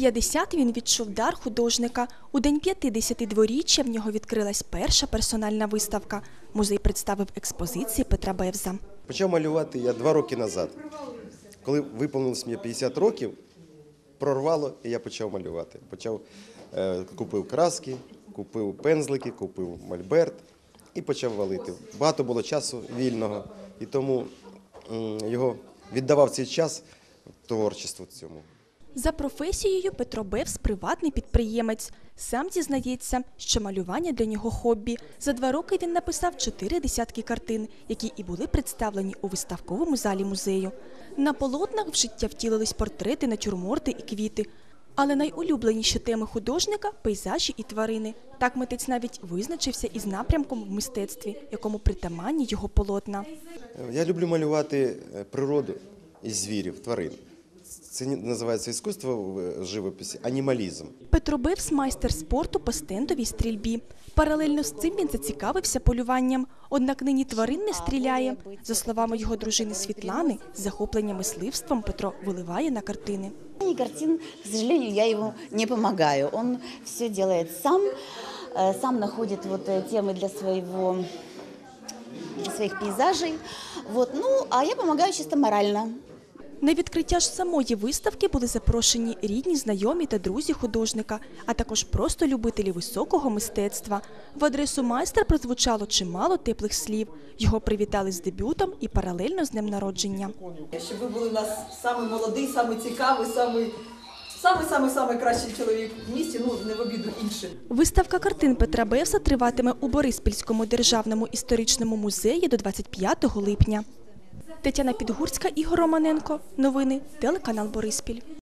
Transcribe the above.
50 він відчув дар художника. У день 52-річчя в нього відкрилась перша персональна виставка. Музей представив експозиції Петра Бевза. Почав малювати я два роки назад. Коли виповнилось мені 50 років, прорвало, і я почав малювати. Почав, е, купив краски, купив пензлики, купив мольберт і почав валити. Багато було часу вільного, і тому його віддавав цей час творчеству цьому. За професією Петро Бевс – приватний підприємець. Сам зізнається, що малювання для нього хобі. За два роки він написав чотири десятки картин, які і були представлені у виставковому залі музею. На полотнах в життя втілились портрети, натюрморти і квіти. Але найулюбленіші теми художника – пейзажі і тварини. Так митець навіть визначився із напрямком в мистецтві, якому притаманні його полотна. Я люблю малювати е, природу і звірів, тварин. Це називається іскусство в живописі, анімалізм. Петро Бевс – майстер спорту по стендовій стрільбі. Паралельно з цим він зацікавився полюванням. Однак нині тварин не стріляє. За словами його дружини Світлани, захоплення мисливством Петро виливає на картини. И картин, к сожалению, я ему не помогаю. Он все делает сам, э, сам находит вот э, темы для своего для своих пейзажей. Вот. Ну, а я помогаю чисто морально. На відкриття ж самої виставки були запрошені рідні, знайомі та друзі художника, а також просто любителі високого мистецтва. В адресу майстра прозвучало чимало теплих слів. Його привітали з дебютом і паралельно з днем народження. Щоб ви були у нас самий молодий, самий цікавий, самий, самий, самий, самий кращий чоловік в місті, ну не в обіду іншим. Виставка картин Петра Бевса триватиме у Бориспільському державному історичному музеї до 25 липня. Тетяна Підгурська, Ігор Романенко. Новини телеканал Бориспіль.